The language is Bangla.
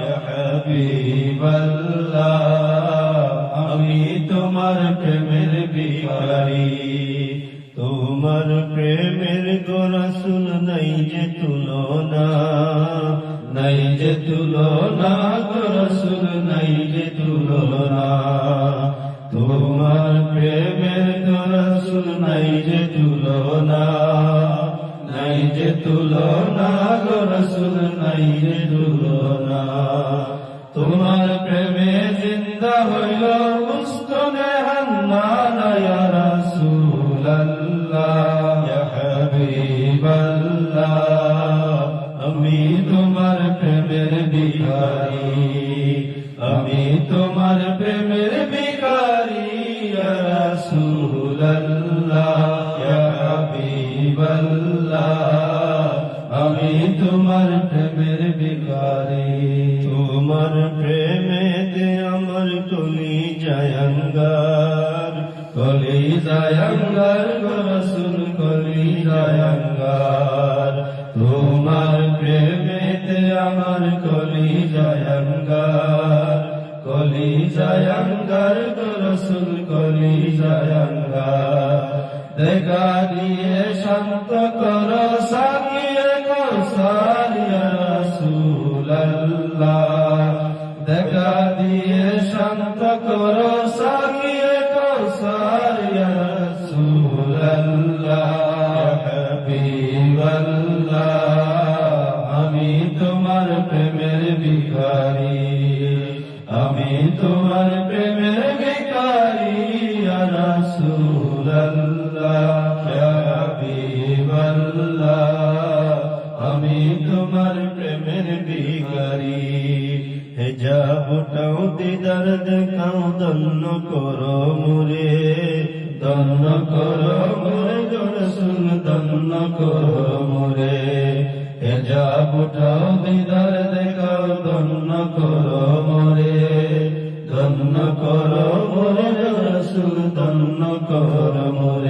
ইয়া হাবিবাল্লাহ আমি তোমার প্রেমের ভিকারি তোমার প্রেমের গোরসুল নাই যে তুলনা, নাই যে তুলনা, গোরসুল নাই যে তুলনা। তোমার প্রেমের গোরসুল নাই যে তুলনা। নাই যে তুলনা গোরসুল নাই যে তুলনা তোমার প্রেমে জিন্দা হইল মুস্তনে হান্না রাসূলুল্লাহ, ইয়া হাবিবাল্লাহ। আমি তোমার প্রেমের ভিখারি আমি তোমার আমি তোমার প্রেমের ভিখারি। তোমার প্রেমেতে আমার কলি জায়ঙ্গার কলি জায়ঙ্গার রসুল কলি জায়ঙ্গার তোমার প্রেমেতে আমার কলি জায়ঙ্গার কলি জায়ঙ্গার রসুল কলি জায়ঙ্গার দেখা দিয়ে শান্ত কর দেখা দিয়ে শান্ত কর সাকিয়ে হাবিবাল্লাহ, আমি তোমার প্রেমের ভিখারি। আমি তোমার প্রেমের ভিখারি আমি তোমার প্রেমের ভিখারি। ଯାହ ଟାଉଁଦି ଦର ଦେଖା ଦନ କର ମୁରେ ଦନ କର ମୁରେ ଦନ କର ମୁରେ କର